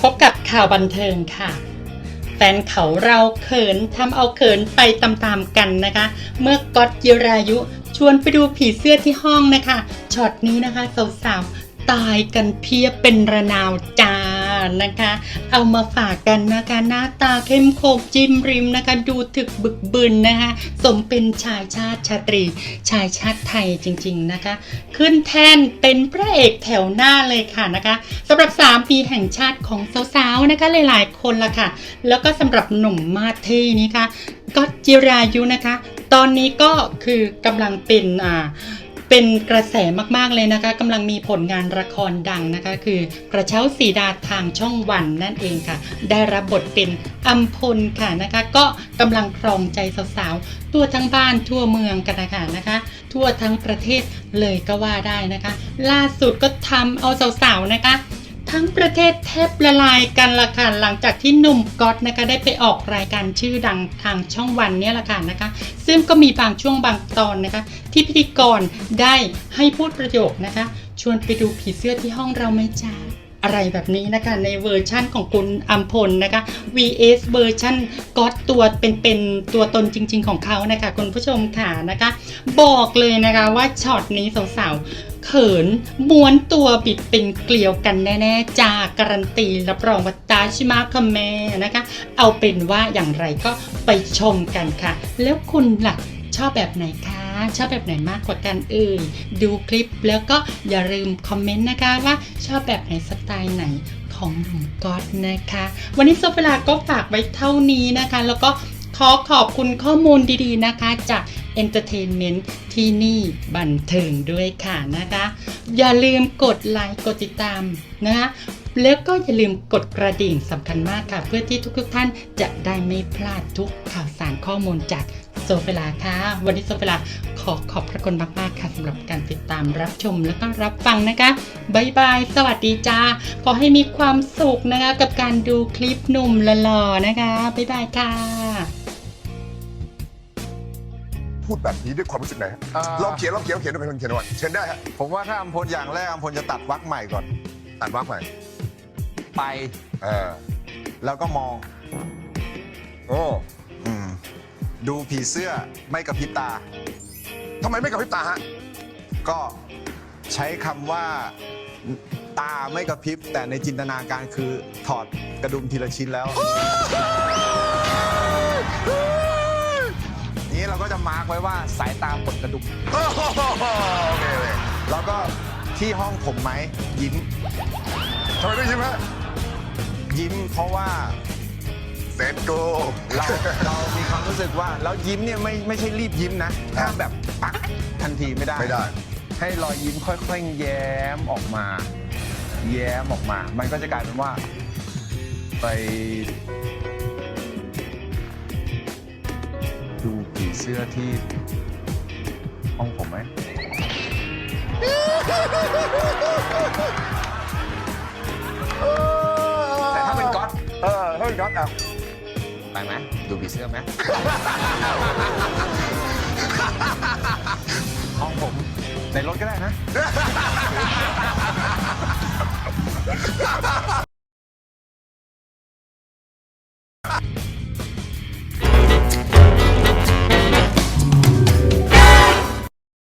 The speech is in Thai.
พบกับข่าวบันเทิงค่ะแฟนเขาเราเขินทำเอาเขินไปตามๆกันนะคะ เมื่อก๊อตจิรายุ ชวนไปดูผีเสื้อที่ห้องนะคะช็อตนี้นะคะสาวๆตายกันเพียบเป็นระนาวจ้า นะคะ เอามาฝากกันนะคะ หน้าตาเข้มโคกจิ้มริมนะคะ ดูถึกบึกบึนนะคะ สมเป็นชายชาติชาตรี ชายชาติไทยจริง ๆนะคะ ขึ้นแท่นเป็นพระเอกแถวหน้าเลยค่ะนะคะสำหรับ3ปีแห่งชาติของสาวๆนะคะ หลายๆคนละค่ะ แล้วก็สำหรับหนุ่มมาเท่นี้ค่ะก็จิรายุนะคะ ตอนนี้ก็คือกำลังเป็นอ่า เป็นกระแสมากๆเลยนะคะกำลังมีผลงานละครดังนะคะ คือกระเช้าสีดาทางช่องวันนั่นเองค่ะ ได้รับบทเป็นอัมพลค่ะนะคะ ก็กำลังครองใจสาวๆทั่วทั้งบ้านทั่วเมืองกันนะคะนะคะ ทั่วทั้งประเทศเลยก็ว่าได้นะคะ ล่าสุดก็ทำเอาสาวๆนะคะ ทั้งประเทศแทบละลายกันละค่ะหลังจากที่หนุ่มก๊อตนะคะได้ไปออกรายการชื่อดังทางช่องวันเนี่ยละค่ะนะคะ ซึ่งก็มีบางช่วงบางตอนนะคะ ที่พิธีกรได้ให้พูดประโยคนะคะ ชวนไปดูผีเสื้อที่ห้องเราไหมจ๊ะอะไรแบบนี้นะคะในเวอร์ชั่นของคุณอัมพลนะคะ vs เวอร์ชั่นก๊อตตัวเป็นเป็นตัวตนจริง ๆ ของเขานะคะคุณผู้ชมค่ะนะคะ บอกเลยนะคะว่าช็อตนี้สาวๆ ขินม้วนตัวบิดเป็นเกลียวกันแน่ๆจากการันตีรับรองว่าตาชิมาคัมแม่นะคะ เอาเป็นว่าอย่างไรก็ไปชมกันค่ะ แล้วคุณล่ะชอบแบบไหนคะ ชอบแบบไหนมากกว่ากันเอ่ยดูคลิปแล้วก็อย่าลืมคอมเมนต์นะคะว่าชอบแบบไหนสไตล์ไหนของหนุ่มก๊อตนะคะ วันนี้โซเวลาก็ฝากไว้เท่านี้นะคะ แล้วก็ ขอขอบคุณข้อมูลดีๆนะคะ จาก Entertainment ที่นี่บันเทิงด้วยค่ะนะคะ อย่าลืมกดไลค์กดติดตามนะคะแล้วก็อย่าลืมกดกระดิ่งสำคัญมากค่ะ เพื่อที่ทุกๆท่านจะได้ไม่พลาดทุกข่าวสารข้อมูลจากโซเฟลาค่ะ วันนี้โซเฟลาขอขอบพระคุณมากๆค่ะสำหรับการติดตามรับชมแล้วก็รับฟังนะคะบายบาย สวัสดีจ้า ขอให้มีความสุขนะคะ กับการดูคลิปหนุ่มหล่อๆนะคะบายบายค่ะ พูดแบบนี้ด้วยความรู้สึกไหนฮะอ่า ลองเขียนลองเขียนลองเขียนดูเป็นคนเขียนหน่อยเชิญได้ฮะผมว่าถ้าอัมพลอย่างแรกอัมพลจะตัดวักใหม่ก่อน อ่านว่าใหม่ไปเออแล้วก็มองโอ้อืมดูผีเสื้อไม่กระพริบตา ทำไมไม่กระพริบตาฮะก็ใช้คำว่าตาไม่กระพริบแต่ในจินตนาการคือถอดกระดุมทีละชิ้นแล้ว เราก็จะมาร์กไว้ว่าสายตาปลดกระดุมโอ้โหโอเคเลยแล้วก็ที่ห้องผมไหมยิ้มทำไมไม่ยิ้มฮะยิ้มเพราะว่าเซตโกเราเรามีความรู้สึกว่าแล้วยิ้มเนี่ยไม่ไม่ใช่รีบยิ้มนะถ้าแบบปักทันทีไม่ได้ ไม่ได้ ให้รอยยิ้มค่อยๆแย้มออกมา แย้มออกมา มันก็จะกลายเป็นว่า ไป เสื้อที่ห้องผมไหม แต่ถ้าเป็นก๊อตเออเฮ้ยก๊อตอะไปไหมดูผีเสื้อไหม ห้องผมในรถก็ได้นะ